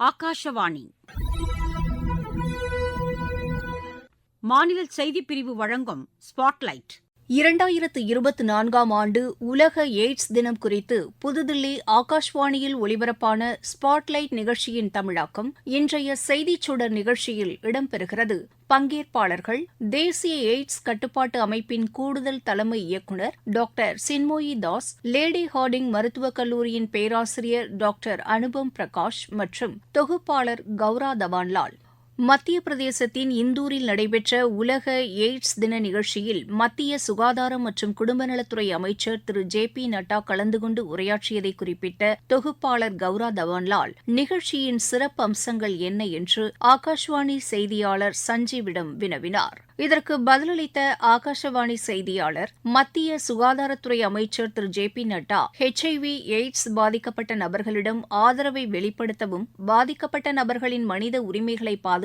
ஆகாஷவாணி. மாநில செய்திப் பிரிவு வழங்கும் ஸ்பாட்லைட் இரண்டாயிரத்து இருபத்தி நான்காம் ஆண்டு உலக எய்ட்ஸ் தினம் குறித்து புதுதில்லி ஆகாஷ்வாணியில் ஒலிபரப்பான ஸ்பாட்லைட் நிகழ்ச்சியின் தமிழாக்கம் இன்றைய செய்திச் சுடர் நிகழ்ச்சியில் இடம்பெறுகிறது. பங்கேற்பாளர்கள் தேசிய எய்ட்ஸ் கட்டுப்பாட்டு அமைப்பின் கூடுதல் தலைமை இயக்குநர் doctor Chinmoyee Das lady Hardinge மருத்துவக் கல்லூரியின் பேராசிரியர் டாக்டர் அனுபம் பிரகாஷ் மற்றும் தொகுப்பாளர் கௌரா தவான்லால். மத்திய பிரதேசத்தின் இந்தூரில் நடைபெற்ற உலக எய்ட்ஸ் தின நிகழ்ச்சியில் மத்திய சுகாதாரம் மற்றும் குடும்பநலத்துறை அமைச்சர் திரு. ஜே. பி. நட்டா கலந்து கொண்டு உரையாற்றியதை குறிப்பிட்ட தொகுப்பாளர் கௌரா தவான்லால் நிகழ்ச்சியின் சிறப்பு அம்சங்கள் என்ன? என்று ஆகாஷ்வாணி செய்தியாளர் சஞ்சீவிடம் வினவினார். இதற்கு பதிலளித்த ஆகாஷவாணி செய்தியாளர் மத்திய சுகாதாரத்துறை அமைச்சர் திரு. J. P. Nadda HIV AIDS பாதிக்கப்பட்ட நபர்களிடம் ஆதரவை வெளிப்படுத்தவும் பாதிக்கப்பட்ட நபர்களின் மனித உரிமைகளை பாதுகாக்கவும்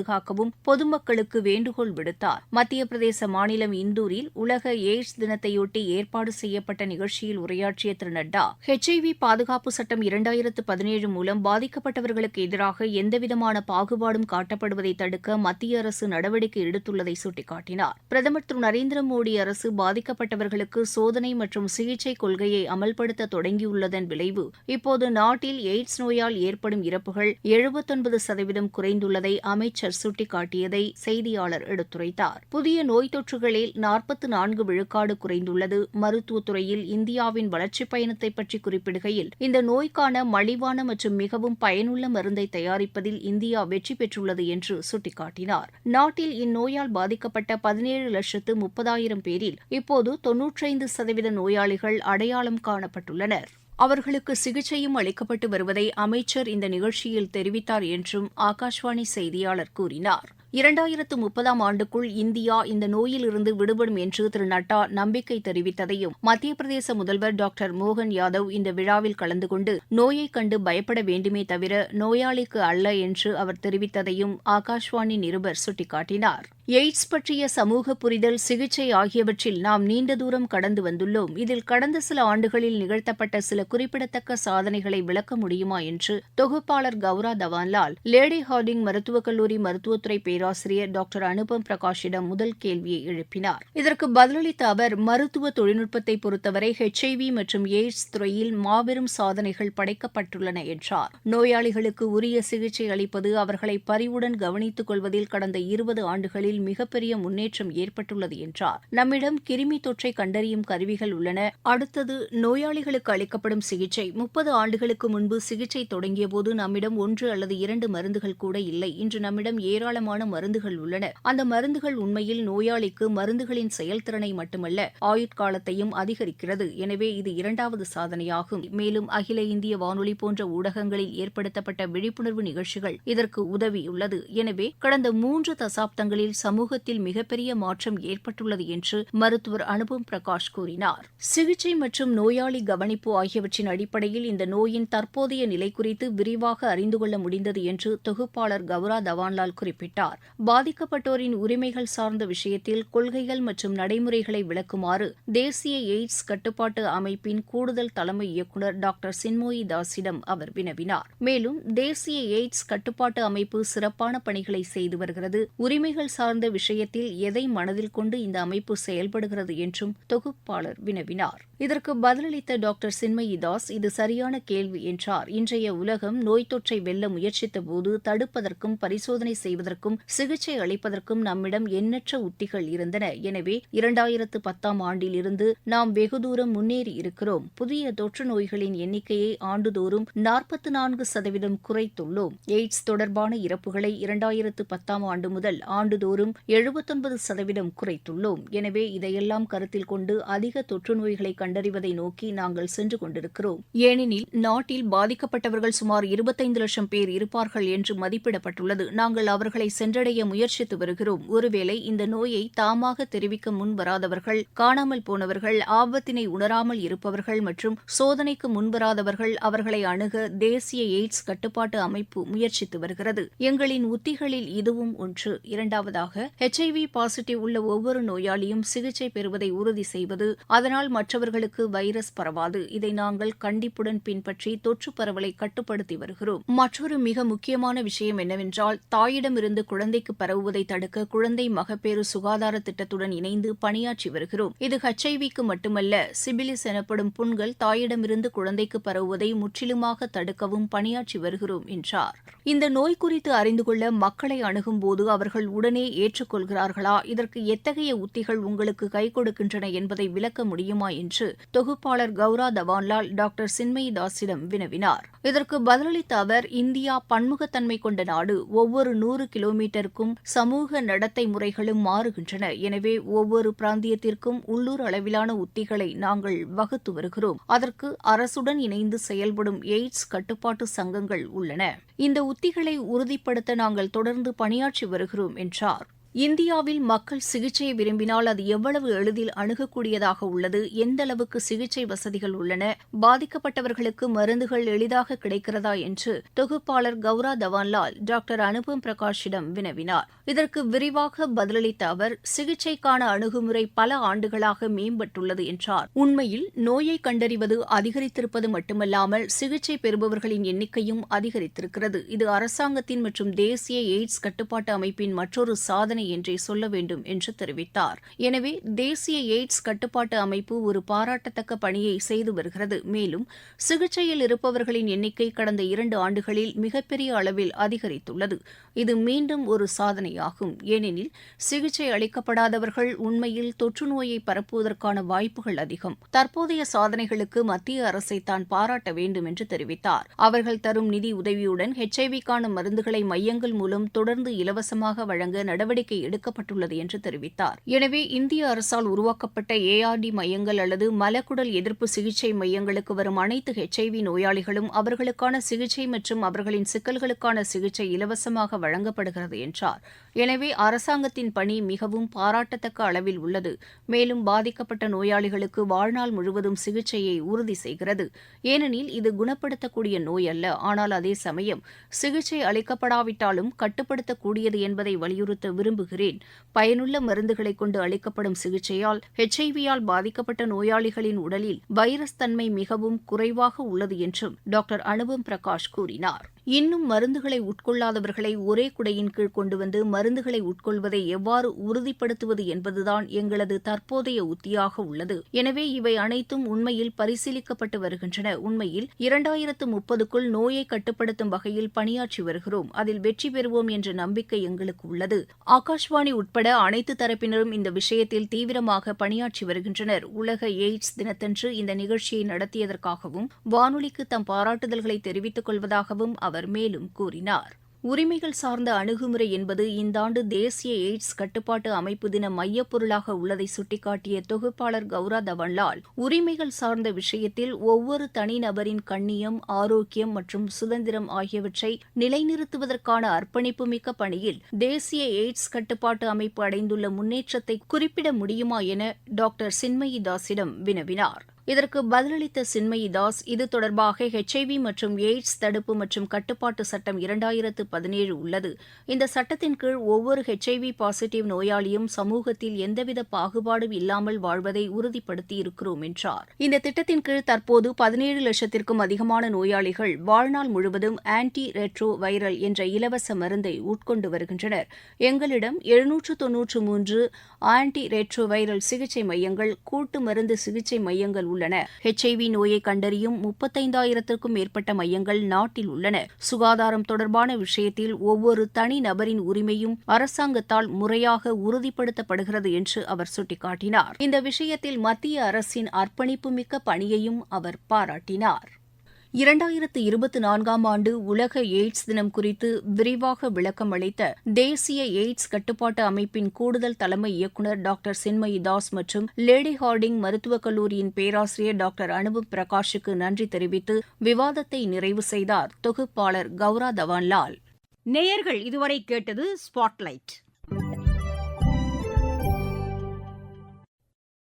பொதுமக்களுக்கு வேண்டுகோள் விடுத்தார். மத்திய பிரதேச மாநிலம் இந்தூரில் உலக எய்ட்ஸ் தினத்தையொட்டி ஏற்பாடு செய்யப்பட்ட நிகழ்ச்சியில் உரையாற்றிய திரு நட்டா ஹெச்ஐவி பாதுகாப்பு சட்டம் இரண்டாயிரத்து பதினேழு மூலம் பாதிக்கப்பட்டவர்களுக்கு எதிராக எந்தவிதமான பாகுபாடும் காட்டப்படுவதை தடுக்க மத்திய அரசு நடவடிக்கை எடுத்துள்ளதை சுட்டிக்காட்டினார். பிரதமர் திரு நரேந்திர மோடி அரசு பாதிக்கப்பட்டவர்களுக்கு சோதனை மற்றும் சிகிச்சை கொள்கையை அமல்படுத்த தொடங்கியுள்ளதன் விளைவு இப்போது நாட்டில் எய்ட்ஸ் நோயால் ஏற்படும் இறப்புகள் எழுபத்தொன்பது சதவீதம் குறைந்துள்ளதை அமைச்சர் சுட்டிக்காட்டியதை செய்தியாளர் எடுத்துரைத்தார். புதிய நோய் தொற்றுகளில் நாற்பத்து நான்கு விழுக்காடு குறைந்துள்ளது. மருத்துவத்துறையில் இந்தியாவின் வளர்ச்சிப் பயணத்தை பற்றி குறிப்பிடுகையில் இந்த நோய்க்கான மலிவான மற்றும் மிகவும் பயனுள்ள மருந்தை தயாரிப்பதில் இந்தியா வெற்றி பெற்றுள்ளது என்று சுட்டிக்காட்டினார். நாட்டில் இந்நோயால் பாதிக்கப்பட்ட பதினேழு லட்சத்து முப்பதாயிரம் பேரில் இப்போது தொன்னூற்றைந்து சதவீத நோயாளிகள் அடையாளம் காணப்பட்டுள்ளனர். அவர்களுக்கு சிகிச்சையும் அளிக்கப்பட்டு வருவதை அமைச்சர் இந்த நிகழ்ச்சியில் தெரிவித்தார் என்றும் ஆகாஷ்வாணி செய்தியாளர் கூறினார். இரண்டாயிரத்து முப்பதாம் ஆண்டுக்குள் இந்தியா இந்த நோயிலிருந்து விடுபடும் என்று திரு நட்டா நம்பிக்கை தெரிவித்ததையும் மத்திய பிரதேச முதல்வர் டாக்டர் மோகன் யாதவ் இந்த விழாவில் கலந்து கொண்டு நோயை கண்டு பயப்பட வேண்டுமே தவிர நோயாளிக்கு அல்ல என்று அவர் தெரிவித்ததையும் ஆகாஷ்வாணி நிருபர் சுட்டிக்காட்டினார். எய்ட்ஸ் பற்றிய சமூக புரிதல் சிகிச்சை ஆகியவற்றில் நாம் நீண்ட தூரம் கடந்து வந்துள்ளோம். இதில் கடந்த சில ஆண்டுகளில் நிகழ்த்தப்பட்ட சில குறிப்பிடத்தக்க சாதனைகளை விளக்க முடியுமா என்று தொகுப்பாளர் கௌரா தவான்லால் லேடி ஹார்டிங் மருத்துவக் கல்லூரி மருத்துவத்துறை பேராசிரியர் டாக்டர் அனுபம் பிரகாஷிடம் முதல் கேள்வியை எழுப்பினார். இதற்கு பதிலளித்த அவர் மருத்துவ தொழில்நுட்பத்தை பொறுத்தவரை ஹெச்ஐவி மற்றும் எய்ட்ஸ் துறையில் மாபெரும் சாதனைகள் படைக்கப்பட்டுள்ளன என்றார். நோயாளிகளுக்கு உரிய சிகிச்சை அளிப்பது அவர்களை பரிவுடன் கவனித்துக் கொள்வதில் கடந்த இருபது ஆண்டுகளில் மிகப்பெரிய முன்னேற்றம் ஏற்பட்டுள்ளது என்றார். நம்மிடம் கிருமி தொற்றை கண்டறியும் கருவிகள் உள்ளன. அடுத்தது நோயாளிகளுக்கு அளிக்கப்படும் சிகிச்சை. முப்பது ஆண்டுகளுக்கு முன்பு சிகிச்சை தொடங்கியபோது நம்மிடம் ஒன்று அல்லது இரண்டு மருந்துகள் கூட இல்லை. இன்று நம்மிடம் ஏராளமான மருந்துகள் உள்ளன. அந்த மருந்துகள் உண்மையில் நோயாளிக்கு மருந்துகளின் செயல்திறனை மட்டுமல்ல ஆயுட்காலத்தையும் அதிகரிக்கிறது. எனவே இது இரண்டாவது சாதனையாகும். மேலும் அகில இந்திய வானொலி போன்ற ஊடகங்களில் ஏற்படுத்தப்பட்ட விழிப்புணர்வு நிகழ்ச்சிகள் இதற்கு உதவியுள்ளது எனவே கடந்த மூன்று தசாப்தங்களில் சமூகத்தில் மிகப்பெரிய மாற்றம் ஏற்பட்டுள்ளது என்று மருத்துவர் அனுபம் பிரகாஷ் கூறினார். சிகிச்சை மற்றும் நோயாளி கவனிப்பு ஆகியவற்றின் அடிப்படையில் இந்த நோயின் தற்போதைய நிலை குறித்து விரிவாக அறிந்து கொள்ள முடிந்தது என்று தொகுப்பாளர் கௌரா தவான்லால் குறிப்பிட்டார். பாதிக்கப்பட்டோரின் உரிமைகள் சார்ந்த விஷயத்தில் கொள்கைகள் மற்றும் நடைமுறைகளை விளக்குமாறு தேசிய எய்ட்ஸ் கட்டுப்பாட்டு அமைப்பின் கூடுதல் தலைமை இயக்குநர் டாக்டர் சின்மோயி தாஸிடம் அவர் வினவினார். மேலும் தேசிய எய்ட்ஸ் கட்டுப்பாட்டு அமைப்பு சிறப்பான பணிகளை செய்து வருகிறது. உரிமைகள் சார்ந்த விஷயத்தில் எதை மனதில் கொண்டு இந்த அமைப்பு செயல்படுகிறது என்றும் தொகுப்பாளர் வினவினார். இதற்கு பதிலளித்த டாக்டர் சின்மயி தாஸ் இது சரியான கேள்வி என்றார். இன்றைய உலகம் நோய் தொற்றை வெல்ல முயற்சித்த போது தடுப்பதற்கும் பரிசோதனை செய்வதற்கும் சிகிச்சை அளிப்பதற்கும் நம்மிடம் எண்ணற்ற உத்திகள் இருந்தன. எனவே இரண்டாயிரத்து பத்தாம் ஆண்டில் இருந்து நாம் வெகு தூரம் முன்னேறி இருக்கிறோம். புதிய தொற்று நோய்களின் எண்ணிக்கையை ஆண்டுதோறும் நாற்பத்தி நான்கு சதவீதம் குறைத்துள்ளோம். எய்ட்ஸ் தொடர்பான இறப்புகளை இரண்டாயிரத்து பத்தாம் ஆண்டு முதல் ஆண்டுதோறும் எழுபத்தொன்பது சதவீதம் குறைத்துள்ளோம். எனவே இதையெல்லாம் கருத்தில் கொண்டு அதிக தொற்று நோய்களை கண்டறிவதை நோக்கி நாங்கள் சென்று கொண்டிருக்கிறோம். ஏனெனில் நாட்டில் பாதிக்கப்பட்டவர்கள் சுமார் இருபத்தைந்து லட்சம் பேர் இருப்பார்கள் என்று மதிப்பிடப்பட்டுள்ளது. நாங்கள் அவர்களை சென்ற கண்டடைய முயற்சித்து வருகிறோம். ஒருவேளை இந்த நோயை தாமாக தெரிவிக்க முன்வராதவர்கள் காணாமல் போனவர்கள் ஆபத்தினை உணராமல் இருப்பவர்கள் மற்றும் சோதனைக்கு முன்வராதவர்கள் அவர்களை அணுக தேசிய எய்ட்ஸ் கட்டுப்பாட்டு அமைப்பு முயற்சித்து வருகிறது. எங்களின் உத்திகளில் இதுவும் ஒன்று. இரண்டாவதாக ஹெச்ஐவி பாசிட்டிவ் உள்ள ஒவ்வொரு நோயாளியும் சிகிச்சை பெறுவதை உறுதி செய்வது அதனால் மற்றவர்களுக்கு வைரஸ் பரவாது. இதை நாங்கள் கண்டிப்புடன் பின்பற்றி தொற்று பரவலை கட்டுப்படுத்தி வருகிறோம். மற்றொரு மிக முக்கியமான விஷயம் என்னவென்றால் தாயிடமிருந்து குழந்தைக்கு பரவுவதை தடுக்க குழந்தை மகப்பேறு சுகாதார திட்டத்துடன் இணைந்து பணியாற்றி வருகிறோம். இது ஹெச்ஐவிக்கு மட்டுமல்ல சிபிலிஸ் எனப்படும் புண்கள் தாயிடமிருந்து குழந்தைக்கு பரவுவதை முற்றிலுமாக தடுக்கவும் பணியாற்றி வருகிறோம் என்றார். இந்த நோய் குறித்து அறிந்து கொள்ள மக்களை அணுகும் போது அவர்கள் உடனே ஏற்றுக்கொள்கிறார்களா இதற்கு எத்தகைய உத்திகள் உங்களுக்கு கை கொடுக்கின்றன என்பதை விளக்க முடியுமா? என்று தொகுப்பாளர் கௌரா தவான்லால் டாக்டர் சின்மயி தாஸிடம் வினவினார். இதற்கு பதிலளித்த அவர் இந்தியா பன்முகத்தன்மை கொண்ட நாடு. ஒவ்வொரு நூறு கிலோமீட்டர் கிலோமீட்டருக்கும் சமூக நடத்தை முறைகளும் மாறுகின்றன. எனவே ஒவ்வொரு பிராந்தியத்திற்கும் உள்ளூர் அளவிலான உத்திகளை நாங்கள் வகுத்து வருகிறோம். அதற்கு அரசுடன் இணைந்து செயல்படும் எய்ட்ஸ் கட்டுப்பாட்டு சங்கங்கள் உள்ளன. இந்த உத்திகளை உறுதிப்படுத்த நாங்கள் தொடர்ந்து பணியாற்றி வருகிறோம் என்றார். இந்தியாவில் மக்கள் சிகிச்சையை விரும்பினால் அது எவ்வளவு எளிதில் அணுகக்கூடியதாக உள்ளது? எந்த அளவுக்கு சிகிச்சை வசதிகள் உள்ளன? பாதிக்கப்பட்டவர்களுக்கு மருந்துகள் எளிதாக கிடைக்கிறதா? என்று தொகுப்பாளர் கௌரா தவான்லால் டாக்டர் அனுபம் பிரகாஷிடம் வினவினார். இதற்கு விரிவாக பதிலளித்த அவர் சிகிச்சைக்கான அணுகுமுறை பல ஆண்டுகளாக மேம்பட்டுள்ளது என்றார். உண்மையில் நோயை கண்டறிவது அதிகரித்திருப்பது மட்டுமல்லாமல் சிகிச்சை பெறுபவர்களின் எண்ணிக்கையும் அதிகரித்திருக்கிறது. இது அரசாங்கத்தின் மற்றும் தேசிய எய்ட்ஸ் கட்டுப்பாட்டு அமைப்பின் மற்றொரு சாதனை என்றே சொல்ல வேண்டும் என்று தெரிவித்தார். எனவே தேசிய எய்ட்ஸ் கட்டுப்பாட்டு அமைப்பு ஒரு பாராட்டத்தக்க பணியை செய்து வருகிறது. மேலும் சிகிச்சையில் இருப்பவர்களின் எண்ணிக்கை கடந்த இரண்டு ஆண்டுகளில் மிகப்பெரிய அளவில் அதிகரித்துள்ளது. இது மீண்டும் ஒரு சாதனையாகும். ஏனெனில் சிகிச்சை அளிக்கப்படாதவர்கள் உண்மையில் தொற்று நோயை பரப்புவதற்கான வாய்ப்புகள் அதிகம். தற்போதைய சாதனைகளுக்கு மத்திய அரசை தான் பாராட்ட வேண்டும் என்று தெரிவித்தார். அவர்கள் தரும் நிதி உதவியுடன் ஹெச்ஐவிக்கான மருந்துகளை மையங்கள் மூலம் தொடர்ந்து இலவசமாக வழங்க நடவடிக்கை நடவடிக்கை எடுக்கப்பட்டுள்ளது என்று தெரிவித்தார். எனவே இந்திய அரசால் உருவாக்கப்பட்ட ஏஆர்டி மையங்கள் அல்லது மலக்குடல் எதிர்ப்பு சிகிச்சை மையங்களுக்கு வரும் அனைத்து ஹெச்ஐவி நோயாளிகளும் அவர்களுக்கான சிகிச்சை மற்றும் அவர்களின் சிக்கல்களுக்கான சிகிச்சை இலவசமாக வழங்கப்படுகிறது என்றார். எனவே அரசாங்கத்தின் பணி மிகவும் பாராட்டத்தக்க அளவில் உள்ளது. மேலும் பாதிக்கப்பட்ட நோயாளிகளுக்கு வாழ்நாள் முழுவதும் சிகிச்சையை உறுதி செய்கிறது. ஏனெனில் இது குணப்படுத்தக்கூடிய நோய் அல்ல. ஆனால் அதே சமயம் சிகிச்சை அளிக்கப்படாவிட்டாலும் கட்டுப்படுத்தக்கூடியது என்பதை வலியுறுத்த விரும்புகிறேன். பயனுள்ள மருந்துகளை கொண்டு அளிக்கப்படும் சிகிச்சையால் ஹெச்ஐவியால் பாதிக்கப்பட்ட நோயாளிகளின் உடலில் வைரஸ் தன்மை மிகவும் குறைவாக உள்ளது என்றும் டாக்டர் அனுபம் பிரகாஷ் கூறினார். இன்னும் மருந்துகளை உட்கொள்ளாதவர்களை ஒரே குடையின் கீழ் கொண்டு வந்து மருந்துகளை உட்கொள்வதை எவ்வாறு உறுதிப்படுத்துவது என்பதுதான் எங்களது தற்போதைய உத்தியாக உள்ளது. எனவே இவை அனைத்தும் உண்மையில் பரிசீலிக்கப்பட்டு வருகின்றன. உண்மையில் இரண்டாயிரத்து முப்பதுக்குள் நோயை கட்டுப்படுத்தும் வகையில் பணியாற்றி வருகிறோம். அதில் வெற்றி பெறுவோம் என்ற நம்பிக்கை எங்களுக்கு உள்ளது. ஆகாஷ்வாணி உட்பட அனைத்து தரப்பினரும் இந்த விஷயத்தில் தீவிரமாக பணியாற்றி வருகின்றனர். உலக எய்ட்ஸ் தினத்தன்று இந்த நிகழ்ச்சியை நடத்தியதற்காகவும் வானொலிக்கு தம் பாராட்டுதல்களை தெரிவித்துக் கொள்வதாகவும் அவர் மேலும் கூறினார். உரிமைகள் சார்ந்த அணுகுமுறை என்பது இந்த ஆண்டு தேசிய எய்ட்ஸ் கட்டுப்பாட்டு அமைப்பு தின மையப்பொருளாக உள்ளதை சுட்டிக்காட்டிய தொகுப்பாளர் கௌரா தவன்லால் உரிமைகள் சார்ந்த விஷயத்தில் ஒவ்வொரு தனிநபரின் கண்ணியம் ஆரோக்கியம் மற்றும் சுதந்திரம் ஆகியவற்றை நிலைநிறுத்துவதற்கான அர்ப்பணிப்புமிக்க பணியில் தேசிய எய்ட்ஸ் கட்டுப்பாட்டு அமைப்பு அடைந்துள்ள முன்னேற்றத்தை குறிப்பிட முடியுமா என டாக்டர் சின்மயி தாஸிடம் வினவினார். இதற்கு பதிலளித்த சின்மயி தாஸ் இது தொடர்பாக ஹெச்ஐவி மற்றும் எய்ட்ஸ் தடுப்பு மற்றும் கட்டுப்பாட்டு சட்டம் இரண்டாயிரத்து பதினேழு உள்ளது. இந்த சட்டத்தின் கீழ் ஒவ்வொரு ஹெச்ஐவி பாசிட்டிவ் நோயாளியும் சமூகத்தில் எந்தவித பாகுபாடும் இல்லாமல் வாழ்வதை உறுதிப்படுத்தி இருக்கிறோம் என்றார். இந்த திட்டத்தின் கீழ் தற்போது பதினேழு லட்சத்திற்கும் அதிகமான நோயாளிகள் வாழ்நாள் முழுவதும் ஆன்டி ரெட்ரோ வைரல் என்ற இலவச மருந்தை உட்கொண்டு வருகின்றனர். எங்களிடம் எழுநூற்று தொன்னூற்று மூன்று ஆன்டி ரெட்ரோ வைரல் சிகிச்சை மையங்கள் கூட்டு மருந்து சிகிச்சை மையங்கள் உள்ளன. ஹெச்ஐவி நோயை கண்டறியும் முப்பத்தைந்தாயிரத்திற்கும் மேற்பட்ட மையங்கள் நாட்டில் உள்ளன. சுகாதாரம் தொடர்பான விஷயத்தில் ஒவ்வொரு தனி நபரின் உரிமையும் அரசாங்கத்தால் முறையாக உறுதிப்படுத்தப்படுகிறது என்று அவர் சுட்டிக்காட்டினார். இந்த விஷயத்தில் மத்திய அரசின் அர்ப்பணிப்புமிக்க பணியையும் அவர் பாராட்டினார். இரண்டாயிரத்து இருபத்தி நான்காம் ஆண்டு உலக எய்ட்ஸ் தினம் குறித்து விரிவாக விளக்கம் அளித்த தேசிய எய்ட்ஸ் கட்டுப்பாட்டு அமைப்பின் கூடுதல் தலைமை இயக்குநர் டாக்டர் சின்மயி தாஸ் மற்றும் லேடி ஹார்டிங் மருத்துவக் கல்லூரியின் பேராசிரியர் டாக்டர் அனுபவ் பிரகாஷுக்கு நன்றி தெரிவித்து விவாதத்தை நிறைவு செய்தார் தொகுப்பாளர் கௌரா தவான்லால். நேயர்கள் இதுவரை கேட்டது ஸ்பாட்லைட்.